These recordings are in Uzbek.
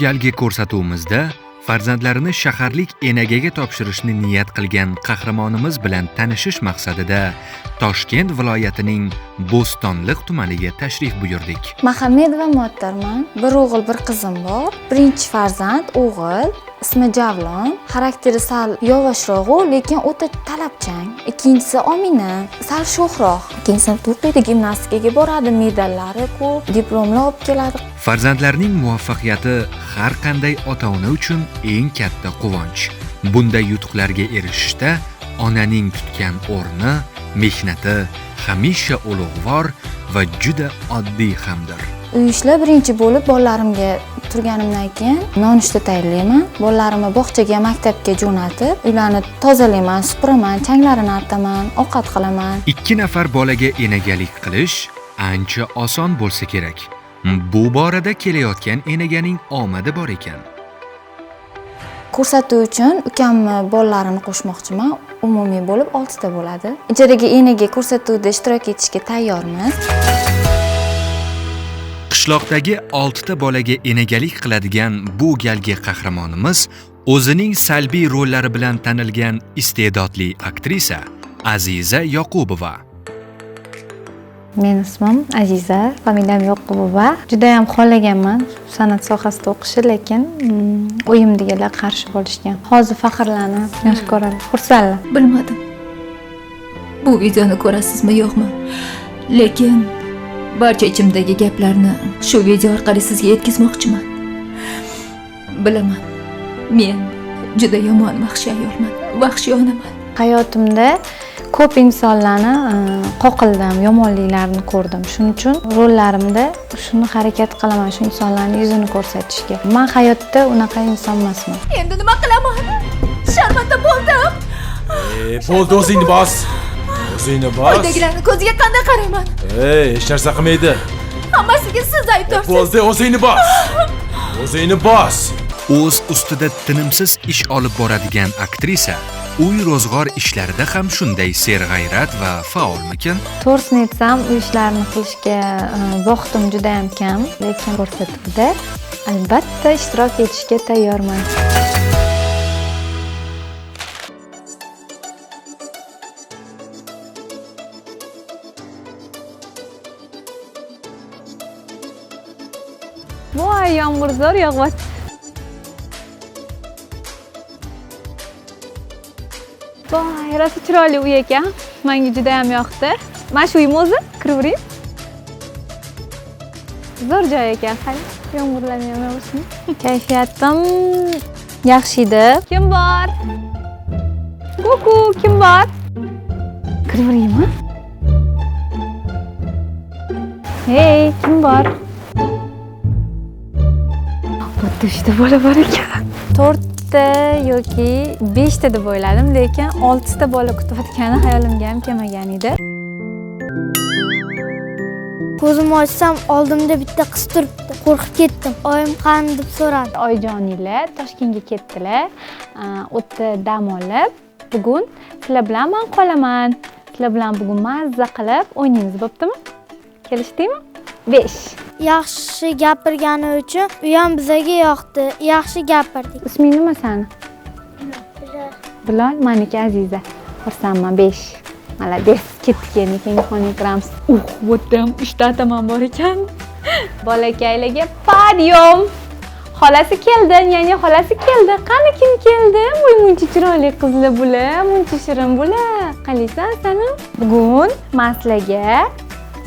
galgi ko'rsatuvimizda farzandlarini shaharlik enagaga topshirishni niyat qilgan qahramonimiz bilan tanishish maqsadida toshkent viloyatining bo'stonliq tumaniga tashrif buyurdik. Mahamedova muattarman bir o'g'il bir qizim bor. Birinchi farzand o'g'il. Ismi javlon xarakteri sal yovvoshroqu lekin o'ta talabchan ikkinchisi omina sal sho'xroq ikkinchi sinfda o'qiydi gimnastikaga boradi medallari ko'p diplomlar olib keladi. Farzandlarning muvaffaqiyati har qanday ota ona uchun eng katta quvonch. Bunday yutuqlarga erishishda onaning tutgan o'rni mehnati hamisha ulug'vor va juda oddiy hamdir. Uy ishlar birinchi bo'lib bolalarimga turganimdan keyin nonushta tayyorlayman. Bolalarimni bog'chaga maktabga jo'natib uylarni tozalayman supuraman changlarini artaman ovqat qilaman. Ikki nafar bolaga enagalik qilish ancha oson bo'lsa kerak. Bu borada kelayotgan enaganing omadi bor ekan. Ko'rsatuv uchun ukamni bolalarini qo'shmoqchiman. Umumiy bo'lib oltita bo'ladi. Ijaraga enaga ko'rsatuvda ishtirok etishga tayyormiz qishloqdagi oltita bolaga enagalik qiladigan bu galgi qahramonimiz o'zining salbiy rollari bilan tanilgan iste'dodli aktrisa aziza yoqubova. Meni ismim aziza familiyam yoqubova. Judayam xohlaganman san'at sohasida o'qishni lekin mm, uyimdagilar qarshi bo'lishgan. Hozir faxrlanib yaxshi ko'radi. Xursandlar bilmadim. Bu videoni ko'rasizmi yo'qmi? Lekin barcha ichimdagi gaplarni shu video orqali sizga yetkazmoqchiman. Bilaman men juda yomon vahshiy ayolman vahshiy onaman. Hayotimda ko'p insonlarni e, qoqildim yomonliklarini ko'rdim. Shuning uchun rollarimda shuni harakat qilaman shu insonlarni yuzini ko'rsatishga. Man hayotda unaqa inson emasman. Endi nima qilaman? Sharmanda bo'ldim. Ey, bo'ldi o'zingni bos o'zingni bos uydagilarni ko'ziga qanday qarayman? Ey hech narsa qilmaydi. Hammasiga siz aybdorsiz bo'ldi o'zingni bos o'zingni bos o'z ustida tinimsiz ish olib boradigan aktrisa uy ro'zg'or ishlarida ham shunday serg'ayrat va faolmikin. To'g'risini aytsam uy ishlarini qilishga e, vaqtim judayam kam lekin ko'rsatuvda albatta ishtirok etishga tayyorman voy yomg'irzo'r yog'yapti voy rosa chiroyli uy ekan manga judayam yoqdi mana shu uyim o'zi kiravering zo'r joy ekan qani yomg'irlar ham yog'ishmi kayfiyatim yaxshi edi kim bor kuku kim bor kiraveringmi hey kim bor uchta bola bor ekan. To'rtta yoki beshta deb o'yladim lekin oltita bola kutayotgani hayolimga ham kelmagan edi. Ko'zimni ochsam oldimda bitta qiz turibdi. Qo'rqib ketdim. Oyim qani? deb so'radi. oyijoniylar toshkentga ketdilar. U yerda dam olib. Bugun sizlar bilan man qolaman. Sizlar bilan bugun mazza qilib o'ynaymiz bo'ptimi? Kelishdingmi besh. Yaxshi gapirgani uchun u ham bizga yoqdi. Yaxshi gapirdik. isming nima sani? Bilol maniki aziza. Xursandman besh. Молодец ketdik endi keyingi xonaga kiramiz uh bu yerda ham uchta ataman bor ekan. Bolakaylarga подъем xolasi keldi yanga xolasi keldi. Qani kim keldi? Voy muncha chiroyli qizlar bular muncha shirin bular qalaysan sani? Bugun man sizlarga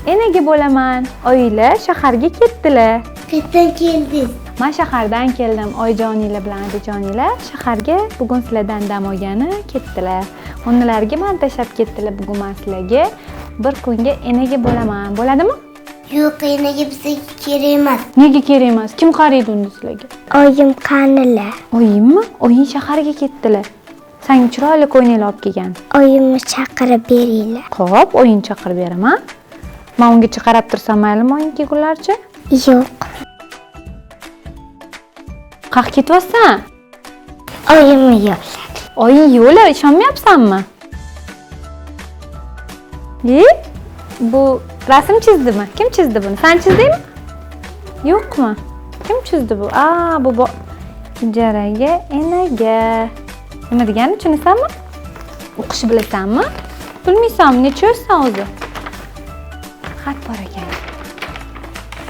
enaga bo'laman? Oyinglar shaharga ketdilar. Qayerdan keldingiz? man shahardan keldim oyijoniylar bilan adajoniylar shaharga. Bugun sizlardan dam olgani ketdilar. Onalarga man tashlab ketdilar bugun man sizlarga. Bir kunga enaga bo'laman? Bo'ladimi? Yo'q, enaga bizga kerak emas. nega kerak emas? Kim qaraydi unda sizlarga? Oyim qanilar? oyingmi oying shaharga ketdilar. Sanga chiroyli ko'ylaklar olib kelgan. Oyimni chaqirib beringlar. ho'p oying chaqirib beraman man ungacha qarab tursam maylimi oying kelgunlaricha Yo'q. qayerga ketyapsan Oyimni yo'q. oying yo'li ishonmayapsanmi? E bu rasm chizdimi? Kim chizdi buni? San chizdingmi? Yo'qmi? Kim chizdi bu? A bu bo- ijaraga enaga. Nima degani tushunasanmi o'qishni bilasanmi? Bilmaysanmi necha yoshsan o'zi xat bor ekan.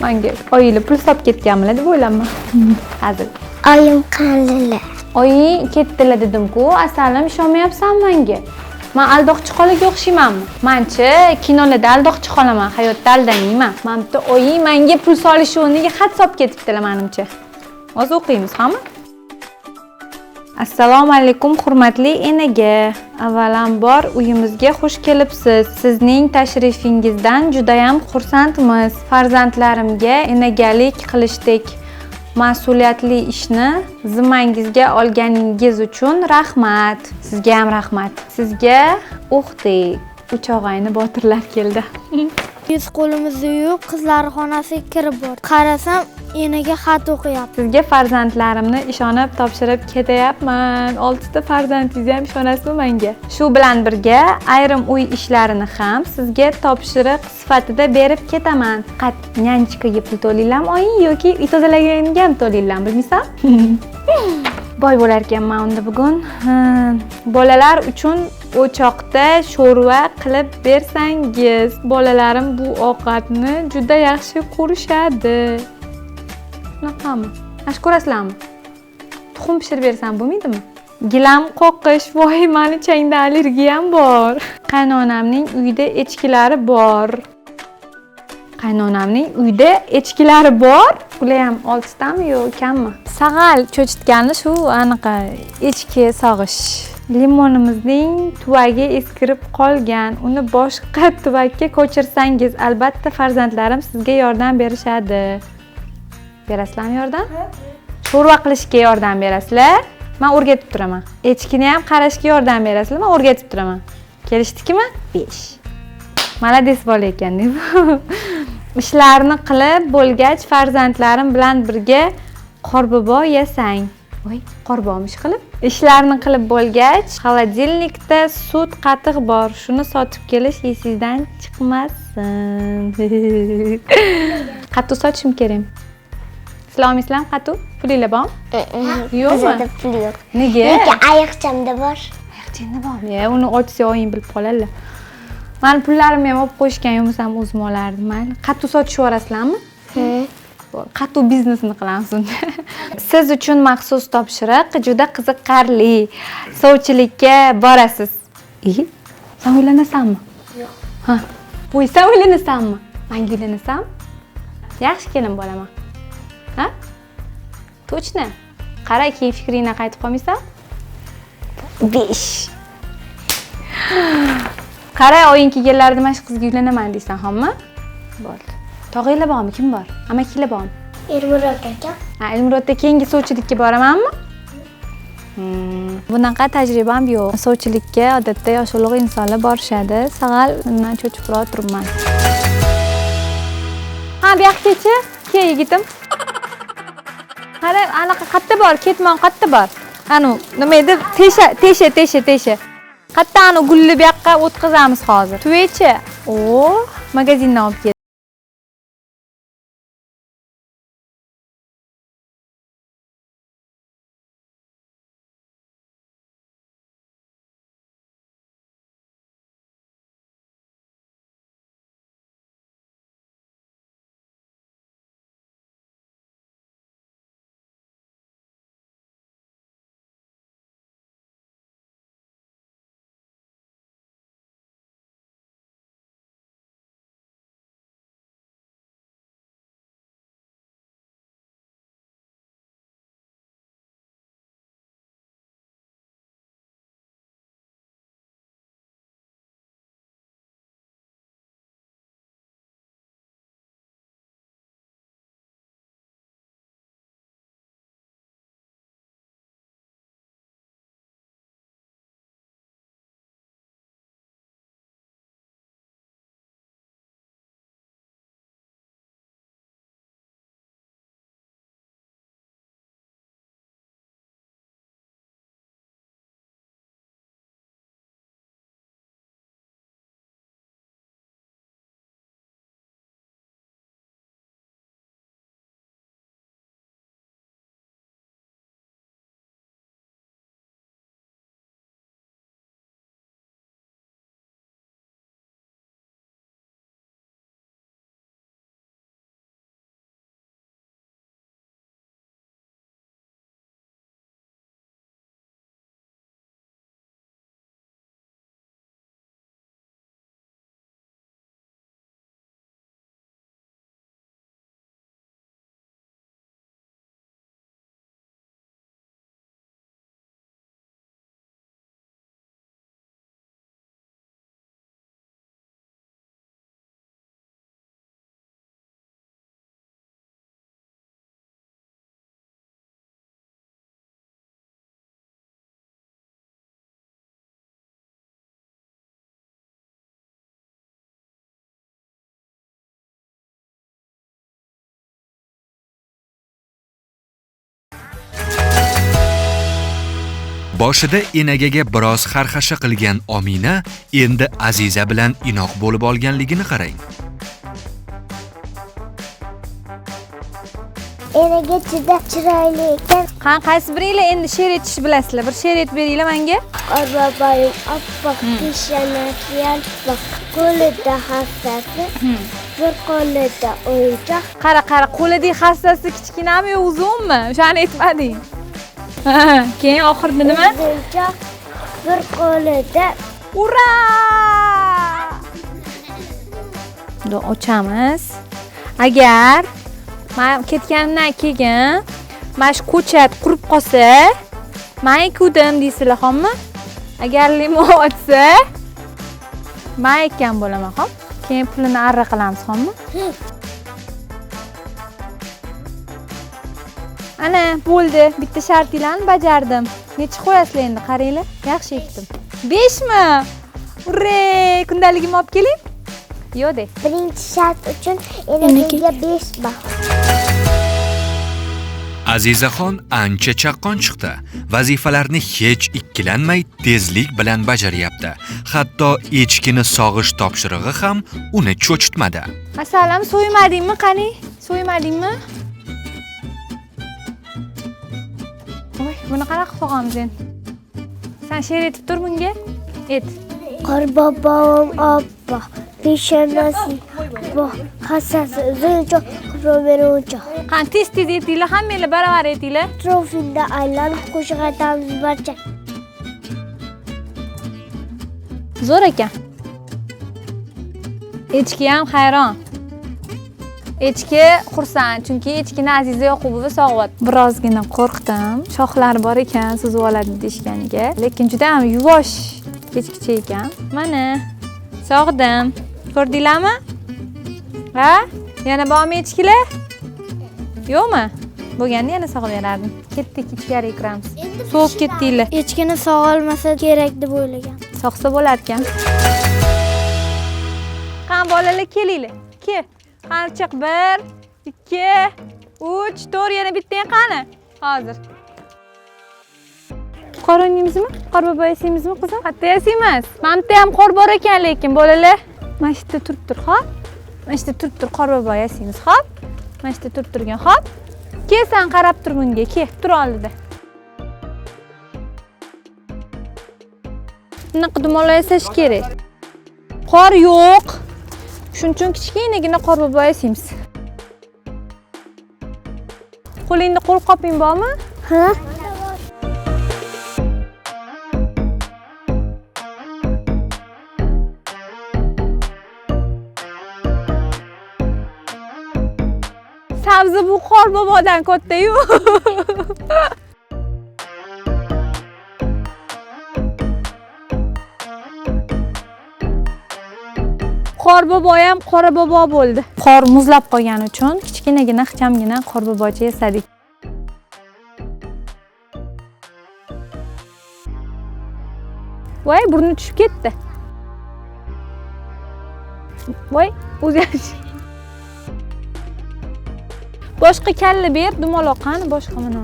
Manga oyinglar pul solib ketganmilar deb o'ylabman hazil. Oyim qandilar oying ketdilar dedimku asalim ishonmayapsan manga. Man aldoqchi xolaga o'xshaymanmi manchi kinolarda aldoqchi xolaman hayotda aldamayman man bitta oying manga pul solish o'rniga xat solib ketibdilar manimcha. Hozir o'qiymiz hamma assalomu alaykum hurmatli enaga. Avvalambor uyimizga xush kelibsiz. Sizning tashrifingizdan judayam xursandmiz. Farzandlarimga enagalik qilishdek mas'uliyatli ishni zimmangizga olganingiz uchun rahmat. Sizga ham rahmat. Sizga uxdek uch og'ayni botirlar keldi. Yuz qo'limizni yuvib qizlar xonasiga kirib bordik. Qarasam enaga xat o'qiyapti. Sizga farzandlarimni ishonib topshirib ketayapman oltita farzandingizni ham ishonasizmi menga? Shu bilan birga ayrim uy ishlarini ham sizga topshiriq sifatida berib ketaman. Faqat nyanchikaga pul to'laylarmi oyi yoki uy tozalaganga ham to'laylarmi bilmaysan. Boy bo'lar ekanman unda bugun. Bolalar uchun o'choqda sho'rva qilib bersangiz bolalarim bu ovqatni juda yaxshi ko'rishadi. Shunaqami mana shu ko'rasizlarmi tuxum pishirib bersam bo'lmaydimi? Gilam qoqish voy mani changda allergiyam bor. Qaynonamning uyida echkilari bor. Qaynonamning uyida echkilari bor. Ular ham oltitami yo kammi? Sag'al cho'chitgani shu anaqa echki sog'ish. Limonimizning tuvagi eskirib qolgan. Uni boshqa tuvakka ko'chirsangiz albatta farzandlarim sizga yordam berishadi. Berasizlarmi yordam sho'rva qilishga yordam berasizlar. Man o'rgatib turaman. Echkini ham qarashga yordam berasizlar. Man o'rgatib turaman. Kelishdikmi? Besh. Молодец bola ekan deb ishlarni qilib bo'lgach farzandlarim bilan birga qorbobo yasang. Voy qorbomish qilib. Ishlarni qilib bo'lgach холодильникda sut qatiq bor. Shuni sotib kelish esingizdan chiqmasin. Qattiq sotishim kerak. Sizlar olmaysizlarmi qattiq pulinglar bormi? Yo'qmi? Pul yo'q nega? Lekin ayiqchamda bor. Ayiqchangda bormi ya uni ochsa oying bilib qoladilar mani pullarimni ham olib qo'yishgan bo'lsam o'zim olardim. Mayli qattiq sotishib yuborasizlarmi? Qattiq biznesini qilamiz unda. Siz uchun maxsus topshiriq juda qiziqarli. Sovchilikka borasiz. E san uylanasanmi yo'q. Ha. Voy san uylanasanmi manga uylanasanmi yaxshi kelin bo'laman ha? Точно? Qara keyin fikringdan qaytib qolmaysan? Besh. Qara oying kelganlarida mana shu qizga uylanaman deysan hamma bo'ldi. Tog'anglar bormi kim bor? Amakilar bormi ermurod aka. Ha ilmurodda keyingi sovchilikka boramanmi? Hmm, bunaqa tajribam yo'q. Sovchilikka odatda yoshi ulug' insonlar borishadi. Sag'al undan cho'chibroq turibman. Ha bu yoqqa kel yigitim qara anaqa qayerda bor ketmon qayerda bor anu nima edi tesha tesha tesha tesha qayerda anu gulni bu yoqqa o'tkazamiz hozir tuvechi o magazindan olib keldi boshida enagaga biroz xarxasha qilgan omina endi aziza bilan inoq bo'lib olganligini qarang. Enaga juda chiroyli ekan. Qani qaysi biringlar endi she'r aytishni bilasizlar? Bir she'r aytib beringlar menga qorboboyim oppoq peshonasi yalpoq qo'lida hassasi bir qo'lida o'yinchoq qara qara qo'lidagi hassasi kichkinami yo uzunmi? O'shani aytmading Ha, keyin oxirida nima bir qo'lida ura! Uni ochamiz. Agar man ketganimdan keyin mana shu ko'chat qurib qolsa man ekuvdim deysizlar xo'pmi agar limon ochsa man ekkan bo'laman xo'p keyin pulini arra qilamiz xo'pmi ana bo'ldi. Bitta shartinglarni bajardim. Necha qo'yasizlar endi? Qaranglar. Yaxshi ekdim beshmi? Ure kundaligimni olib keling. Yo'q de. Birinchi shart uchun enagaga besh baho azizaxon ancha chaqqon chiqdi. Vazifalarni hech ikkilanmay tezlik bilan bajaryapti. Hatto echkini sog'ish topshirig'i ham uni cho'chitmadi. Asalam so'ymadingmi qani? So'ymadingmi voy buni qanaqa qilib endi san she'r aytib tur bunga ayt qorbobom oppoq peshonasi bog' hassasi uzunchoq qurumeri o'choq qani tez tez aytinglar hammanglar baravar aytinglar atrofingda aylanib qo'shiq aytamiz barcha zo'r ekan echki ham hayron echki xursand chunki echkini aziza yoqubova sog'yapti birozgina qo'rqdim. Shoxlari bor ekan suzib oladi deyishganiga. Lekin juda ham yuvosh echkicha ekan. Mana sog'dim. Ko'rdinglarmi? Ha? Yana bormi echkilar? Yo'qmi? Bo'lganda yana sog'averardim ketdik ichkariga kiramiz sovib ketdinglar. Echkini sog'olmasa kerak deb o'ylagan. Sog'sa bo'larkan. Qani bolalar kelinglar. Kel qani chiq bir ikki uch. To'rt yana bittang qani hozir. Qor o'ynaymizmi qor bobo yasaymizmi qizim? Qayerda yasaymiz mana bitta ham qor bor ekan lekin bolalar. Mana shu yerda turib tur hop mana shu yerda turib tur qor bobo yasaymiz hop mana shu yerda turib turgin hop kel san qarab tur bunga kel tur oldida. Bunaqa dumalab yasash kerak. Qor yo'q shuning uchun kichkinagina qorbobo yasaymiz. Qo'lingda qo'lqoping bormi? Ha? Sabzi bu qorbobodan kattayu qorbobo ham qora bobo bo'ldi. Qor muzlab qolgani uchun kichkinagina ixchamgina qorbobocha yasadik. Voy burni tushib ketdi. Voy o'zgarish boshqa kalla ber dumaloq qani boshqa mana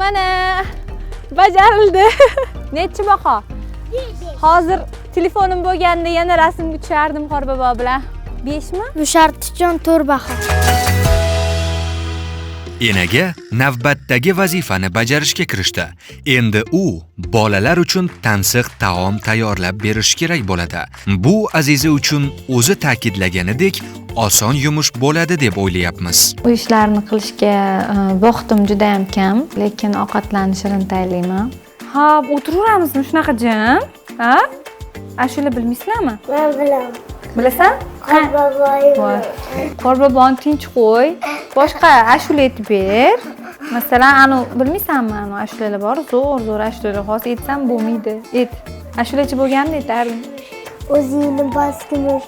mana bajarildi. Nechi baho hozir telefonim bo'lganda yana rasmga tushardim qorbobo bilan. Beshmi? Bu shart uchun to'rt baho enaga navbatdagi vazifani bajarishga kirishdi. Endi u bolalar uchun tansiq taom tayyorlab berish kerak bo'ladi. Bu aziza uchun o'zi ta'kidlaganidek oson yumush bo'ladi deb o'ylayapmiz. Uy ishlarini qilishga e, vaqtim juda ham kam lekin ovqatlarni shirin tayyorlayman. Ha o'tiraveramizmi shunaqa jim? Ha? Ashula bilmaysizlarmi? Man bilaman. Bilasan? Qorboboni tinch qo'y boshqa ashula aytib ber. Masalan anu bilmaysanmi anu ashulalar bor? Zo'r zo'r ashulalar hozir aytsam bo'lmaydi. Ayt. Ashulachi bo'lganimda aytardim o'zingni bos kumush.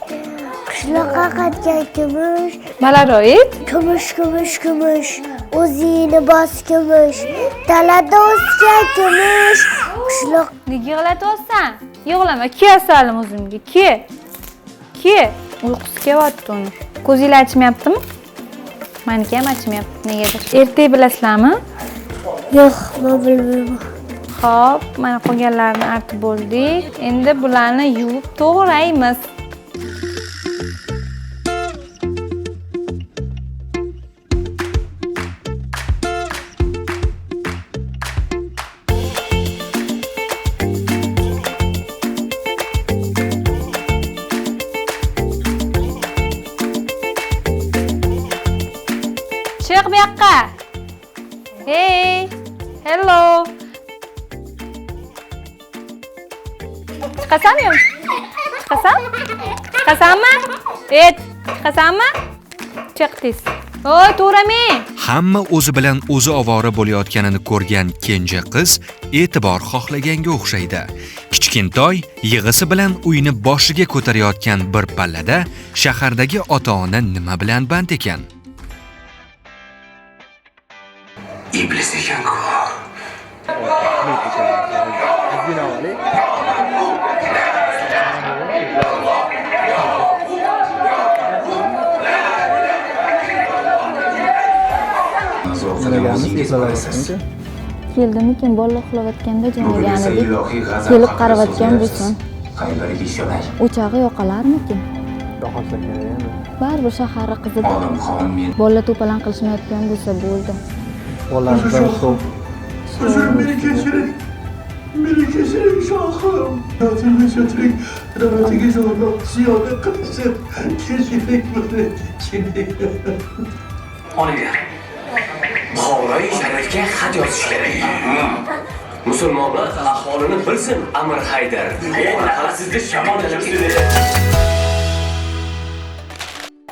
Qishloqqa qaytgan kumush. Balandroq ayt. Kumush kumush kumush. O'zingni bos kumush. Dalada o'sgan kumush. Qishloq nega yig'latyapsan yig'lama kiyasalim o'zimga ki ki uyqusi kelyapti uni. Ko'zinglar achmayaptimi maniki ham achimayapti negadir ertak bilasizlarmi yo'q man bilmayman Xo'p, mana qolganlarini artib bo'ldik. Endi bularni yuvib to'g'raymiz. Chiq bu. Hey, hello. Chiqasanmi yo'q? Kasama? Chiqasanmi? Et, chiqasanmi? Chiq Oy, Voy, hamma o'zi bilan o'zi ovora bo'layotganini ko'rgan kenja qiz e'tibor xohlaganga o'xshaydi kichkintoy yig'isi bilan uyni boshiga ko'tarayotgan bir pallada shahardagi ota ona nima bilan band ekan Keldimikin bola uxlayotganda g'azab kelib so'zlayapsiz. bo'lsin. Qaydariga ishonay. O'chog'i yoqalarmikin? Baribir shaharni qizida Olimxon men bola to'palan qilishmayotgan bo'lsa bo'ldi. Bolalardan so'p Beni kechiring. Meni kechiring shohim. Ziyoda qilishim. Kechiring meni. Kechiring. olinglar buxoroy sharifga xat yozish kerak musulmonlar aholini bilsin amir haydar Sizda shamol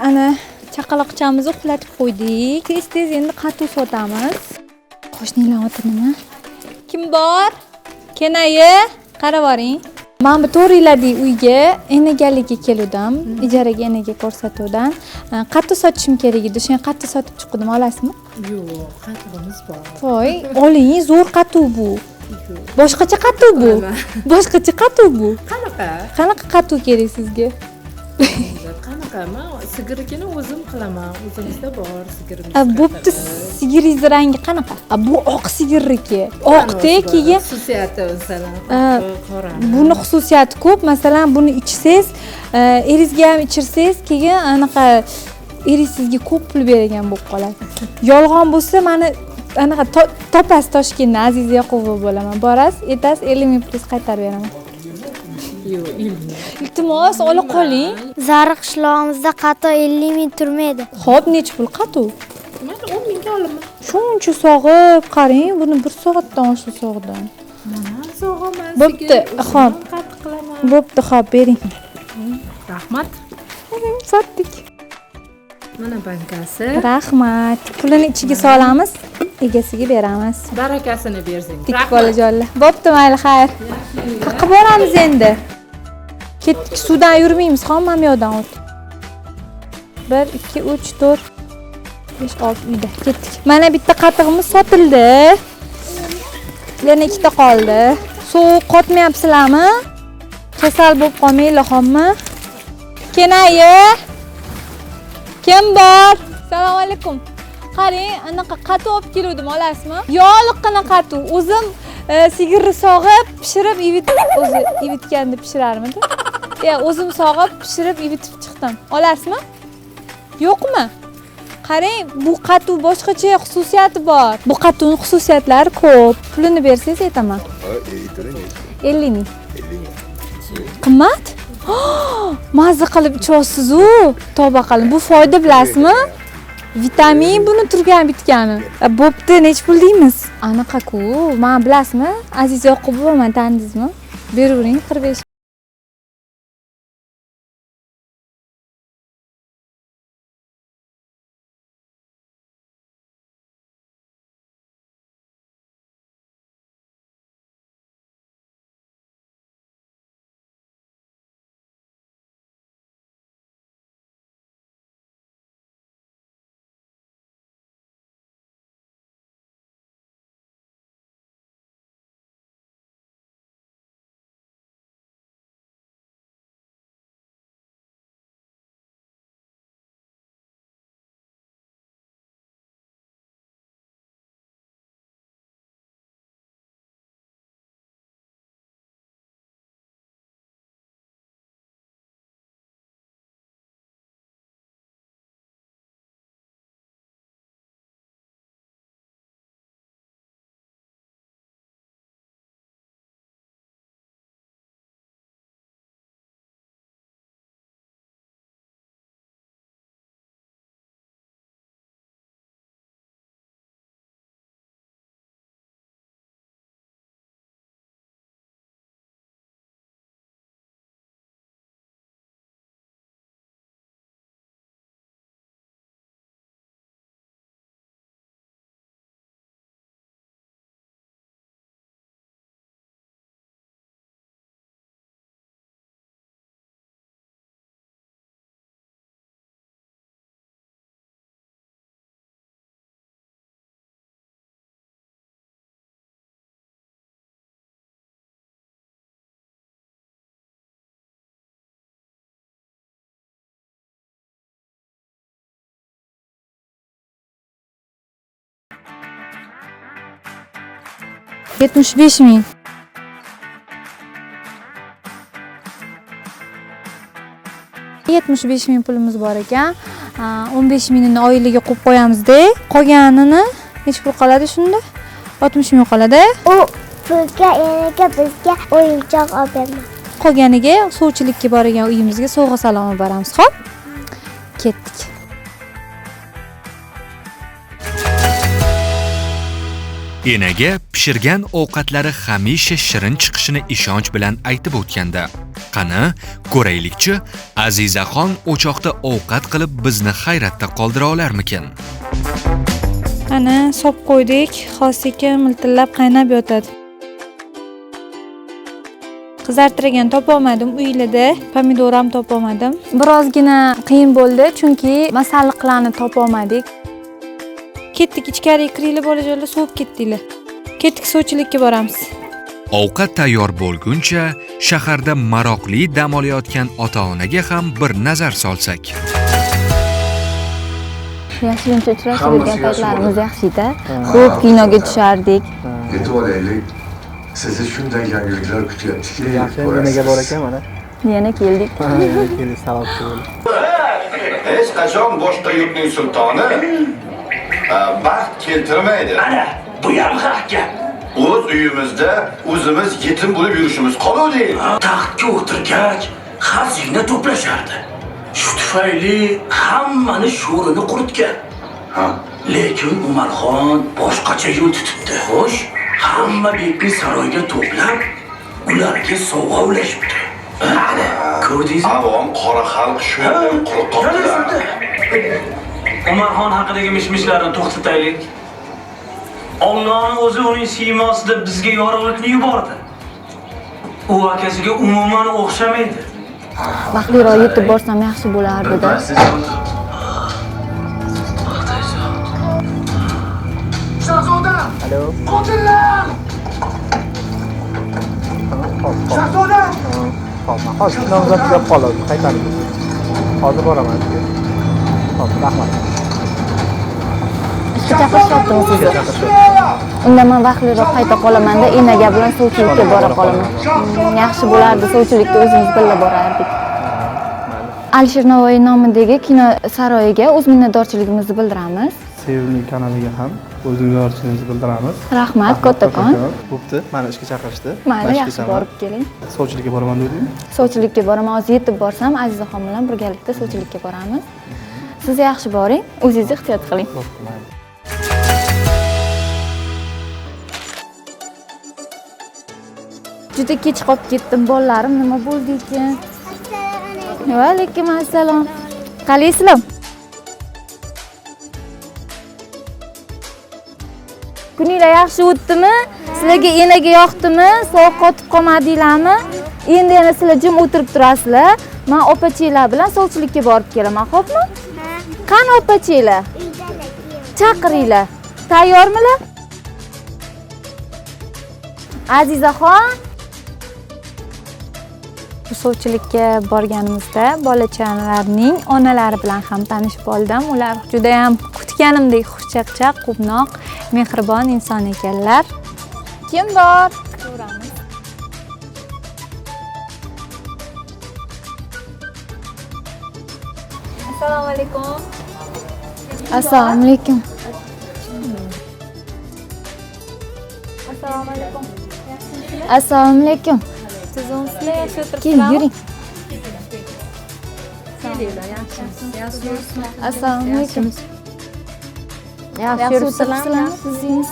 Ana chaqaloqchamizni uxlatib qo'ydik. Tez tez endi qatuv sotamiz. Qo'shnilar oti nima? Kim bor? Kenayi, qarab boring. To'rt yillik uyga enagaliga keluvdim. Ijaraga enaga ko'rsatuvdan. Qattiq sotishim kerak edi. O'shani qattiq sotib chiqdim. Olasizmi? Yo'q, qattig'imiz bor. Voy, oling, zo'r qatuv bu. Boshqacha qatuv bu. Boshqacha qatuv bu. Qanaqa? Qanaqa qatuv kerak sizga? Qanaqa? Men sigirnikini o'zim qilaman. O'zimizda bor sigirimiz. Bo'pti sigiringizni rangi qanaqa? Bu oq sigirniki. Oqda keyin xususiyati masalan. Qora. buni xususiyati ko'p. Masalan, buni ichsangiz, e, eringizga ham ichirsangiz, keyin anaqa eringiz sizga ko'p pul bergan bo'lib qoladi. Yolg'on bo'lsa, mani anaqa to- topasiz Toshkentni Aziza Yoqubova bo'laman. Borasiz, aytasiz 50 ming pul qaytarib beraman. Iltimos, ola qoling. zari qishlog'imizda qato 50 ming turmaydi Xo'p, necha pul qatuv? Men 10 mingga olaman. Shuncha sog'ib, qarang, buni bir soatdan oshib sog'dim. Mana sog'aman. Bo'pti, qilaman. Bo'pti, xo'p, bering. Rahmat. Sotdik. Mana bankasi. Rahmat. Pulini ichiga solamiz, egasiga beramiz. Barakasini bersing. Tik bolajonlar. Bo'pti, mayli, xayr. Qayerqa boramiz endi? Ketdik, suvdan yurmaymiz, hamma yoqdan o't. 1 2 3 4 5 6 uyda ketdik. Mana bitta qatig'imiz sotildi. Yana ikkita qoldi. Sovuq qotmayapsizlarmi? Kasal bo'lib qolmanglar, xommi? Kenayi. Kim bor? Assalomu alaykum. Qarang, anaqa qatu olib keluvdim, olasizmi? Yog'liqqina qatu. O'zim sigirni sog'ib, pishirib, o'zi ivitganda pishirarmidi? Ya, o'zim sog'ib, pishirib, ivitib chiqdim. Olasizmi? Yo'qmi? Qarang, bu qatu boshqacha xususiyati bor. Bu qatuni xususiyatlari ko'p. Pulini bersangiz aytaman. 50 ming. Qimmat? Mazza qilib ichyapsiz-u. Tavba qilin. Bu foyda bilasizmi? Vitamin buni turgan bitgani. Bo'pti, nech pul deymiz? Anaqa-ku, men bilasizmi? Aziz Yoqubovaman, tanidingizmi? Beravering 45 yetmish besh ming. Yetmish besh ming pulimiz bor ekan. O'n besh mingini oilaga qo'yib qo'yamizda qolganini nechi pul qoladi shunda. Oltmish ming qoladi. U pulga enaga bizga o'yinchoq olib bermadi qolganiga suvchilikka borgan uyimizga sovg'a salom olib boramiz ho'p ketdik enaga pishirgan ovqatlari hamisha shirin chiqishini ishonch bilan aytib o'tganda qani ko'raylikchi azizaxon o'choqda ovqat qilib bizni hayratda qoldira olarmikin? Ana sop qo'ydik xosika miltillab qaynab yotadi. Qizartirgan topolmadim uylida pomidor ham topolmadim. Birozgina qiyin bo'ldi chunki masalliqlarni topolmadik. Ketdik ichkariga kiringlar bolajonlar sovib ketdinglar. Ketdik sovchilikka boramiz. Ovqat tayyor bo'lguncha shaharda maroqli dam olayotgan ota onaga ham bir nazar solsak. Yashirincha uchrashib yurgan paytlarimiz yaxshi edi ko'p kinoga tushardik. Yetib olaylik. Sizni shunday yangiliklar kutyaptiki. yaxshi enaga bor ekan mana? Yana keldik. Keling sababchi bo'lib hech qachon boshqa yurtning sultoni baxt keltirmaydi Ana, bu ham haq gap. o'z uyimizda o'zimiz yetim bo'lib yurishimiz qoluvdi Taxtga o'tirgach, xazina to'plashardi. Shu tufayli hammani sho'rini quritgan. ha Lekin Umarxon boshqacha yo'l tutibdi. Xo'sh, hamma bekni saroyga to'plab, ularga sovg'a ulashibdi. Ko'rdingizmi? avom qora xalq shu yerdan quruq qoldilar Umarxon haqidagi mish-mishlarni to'xtataylik. Allohning o'zi uning siymosida bizga yorug'likni yubordi. U akasiga umuman o'xshamaydi. baxtliroq yetib borsam yaxshi bo'lardi-da. Shahzoda! alo Qotillar! hop hop Shahzoda! hop hozir nomzod gap qoladi qaytarib hozir boraman rahmat. Chaqirishyaptimi sizni unda man vaqtliroq qayta qolamanda enaga bilan suvchilikka bora qolaman. Mm, yaxshi bo'lardi suvchilikka o'zimiz birga borardik. Alisher navoiy nomidagi kino saroyiga o'z minnatdorchiligimizni bildiramiz. Sevimli kanaliga ham o'z minnatdorchiligimizni bildiramiz. Rahmat kattakon bo'pti. Mani ishga chaqirishdi. Mayli yaxshi borib keling. Sovchilikka boraman devdingmi sovchilikka boraman hozir yetib borsam azizaxon bilan birgalikda sovchilikka boramiz siz yaxshi boring o'zingiz ehtiyot qiling. Juda kech qolib ketdim bolalarim nima bo'ldi ekan? Va alaykum assalom. Qalaysizlar kuninglar yaxshi o'tdimi? Sizlarga enaga yoqdimi? Sovuq qotib qolmadinglarmi? Endi yana sizlar jim o'tirib turasizlar. Man opachanglar bilan sovchilikka borib kelaman xo'pmi qani opachanglar chaqiringlar. Tayyormilar? Azizaxon. Sovchilikka borganimizda bolachalarning onalari bilan ham tanishib oldim. Ular judayam kutganimdek xushchaqchaq quvnoq mehribon inson ekanlar. Kim bor assalomu alaykum assalomu alaykum assalomu alaykum assalomu alaykum sizlar yaxshi o'tiribsizlarmi keling yuring assalomu alaykum yaxshi o'tiribsizlarmi sizingiz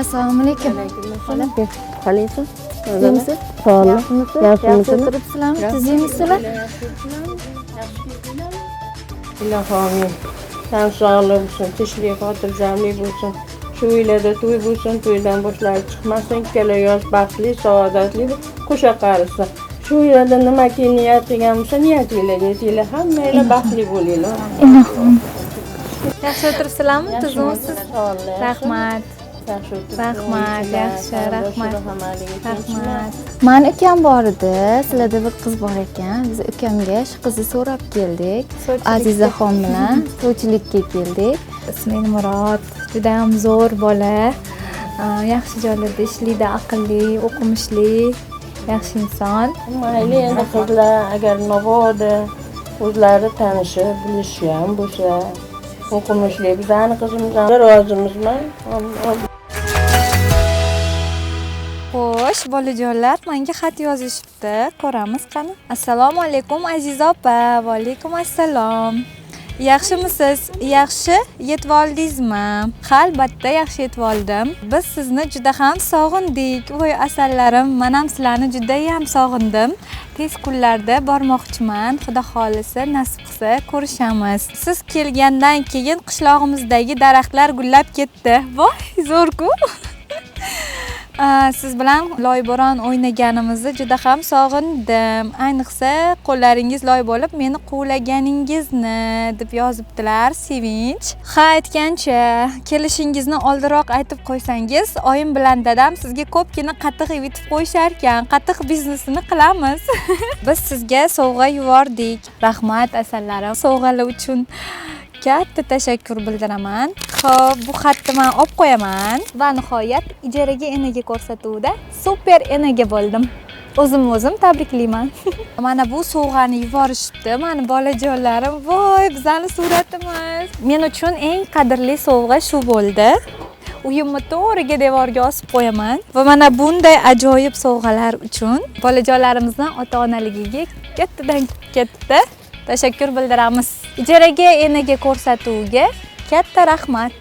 assalomu alaykum. Alaykum aziz yaxshimi yaxshi assalomu alaykum qalaysiz yaxshimisiz? Yaxshi o'tiribsizlarmi tizimmisizlar ilohim tan sog'lik bo'lsin tinchlik xotirjamlik bo'lsin shu uylarda to'y bo'lsin to'ydan boshlab chiqmasin ikkala yoz baxtli saodatli qo'sha qarisin shu uylarda nimaki niyat qilgan bo'lsa niyatinglarga yetinglar hammanglar baxtli bo'linglar yaxshi o'tiribsizlarmi tuzimsiz rahmat Rahmat, yaxshi, rahmat. rahmat. Mani ukam bor edi sizlarda bir qiz bor ekan biz ukamga shu qizni so'rab keldik azizaxon bilan sovchilikka keldik ismi murod judayam zo'r bola. Yaxshi joylarda ishlaydi aqlli o'qimishli yaxshi inson mayli endi qizlar agar mabodo o'zlari tanishib bilishgan bo'lsa o'qimishli bizani qizimizdan rozimizman xo'sh bolajonlar menga xat yozishibdi. Ko'ramiz qani. Assalomu alaykum aziza opa. Va alaykum assalom. Yaxshimisiz? Yaxshi yetib oldingizmi ha albatta yaxshi yetib oldim biz sizni juda ham sog'indik. Voy asallarim man ham sizlarni judayam sog'indim. Tez kunlarda bormoqchiman. Xudo xohlasa nasib qilsa ko'rishamiz. Siz kelgandan keyin qishlog'imizdagi daraxtlar gullab ketdi. Voy zo'rku siz bilan loybo'ron o'ynaganimizni juda ham sog'indim. Ayniqsa qo'llaringiz loy bo'lib meni quvlaganingizni deb yozibdilar. Sevinch. Ha aytgancha kelishingizni oldinroq aytib qo'ysangiz oyim bilan dadam sizga ko'pgina qatiq qo'yishar qo'yisharkan qatiq biznesini qilamiz. Biz sizga sovg'a yubordik. Rahmat asallarim. Sovg'alar uchun. Katta tashakkur bildiraman. Ho'p bu xatni man olib qo'yaman va nihoyat ijaraga enaga ko'rsatuvda super enaga bo'ldim. O'zimni o'zim tabriklayman. Mana bu sovg'ani yuborishibdi mani bolajonlarim. Voy bizani suratimiz. Men uchun eng qadrli sovg'a shu bo'ldi. Uyimni to'riga devorga osib qo'yaman va mana bunday ajoyib sovg'alar uchun bolajonlarimizni ota onaligiga kattadan katta tashakkur bildiramiz ijaraga enaga ko'rsatuvga katta rahmat